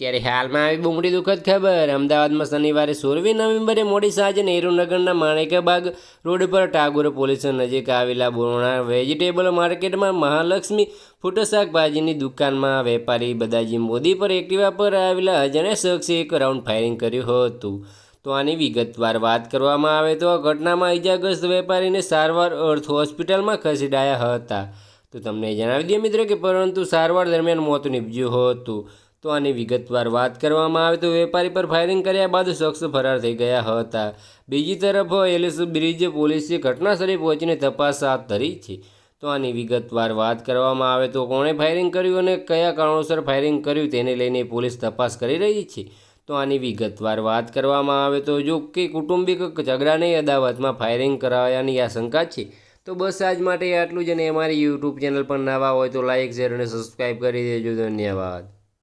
ત્યારે હાલમાં આવી બહુ મોટી દુઃખદ ખબર. અમદાવાદમાં શનિવારે સોળમી નવેમ્બરે મોડી સાંજે નહેરુનગરના માણેકબાગ રોડ પર ટાગોર પોલીસ નજીક આવેલા બોરણા વેજીટેબલ માર્કેટમાં મહાલક્ષ્મી ફૂટો શાકભાજીની દુકાનમાં વેપારી બદાજી મોદી પર એક્ટિવા પર આવેલા અજાણ્યા શખ્સે એક રાઉન્ડ ફાયરિંગ કર્યું હતું. તો આની વિગતવાર વાત કરવામાં આવે તો આ ઘટનામાં ઇજાગ્રસ્ત વેપારીને સારવાર અર્થ હોસ્પિટલમાં ખસેડાયા હતા. તો તમને જણાવી દઈએ મિત્રો કે પરંતુ સારવાર દરમિયાન મોત નીપજ્યું હતું. તો આની વિગતવાર વાત કરવામાં આવે તો વેપારી પર ફાયરિંગ કર્યા બાદ શખ્સ ફરાર થઈ ગયા હતા. બીજી તરફ એલિસ બ્રિજ પોલીસે ઘટનાસ્થળે પહોંચીને તપાસ હાથ ધરી છે. તો આની વિગતવાર વાત કરવામાં આવે તો કોણે ફાયરિંગ કર્યું અને કયા કારણોસર ફાયરિંગ કર્યું તેને લઈને પોલીસ તપાસ કરી રહી છે. તો આની વિગતવાર વાત કરવામાં આવે તો જો કે કુટુંબિક ઝઘડાની અદાવતમાં ફાયરિંગ કરાવવાની આશંકા છે. તો બસ આજ માટે આટલું જ અને અમારી યુટ્યુબ ચેનલ પર નવા હોય તો લાઇક શેર અને સબસ્ક્રાઈબ કરી દેજો. ધન્યવાદ.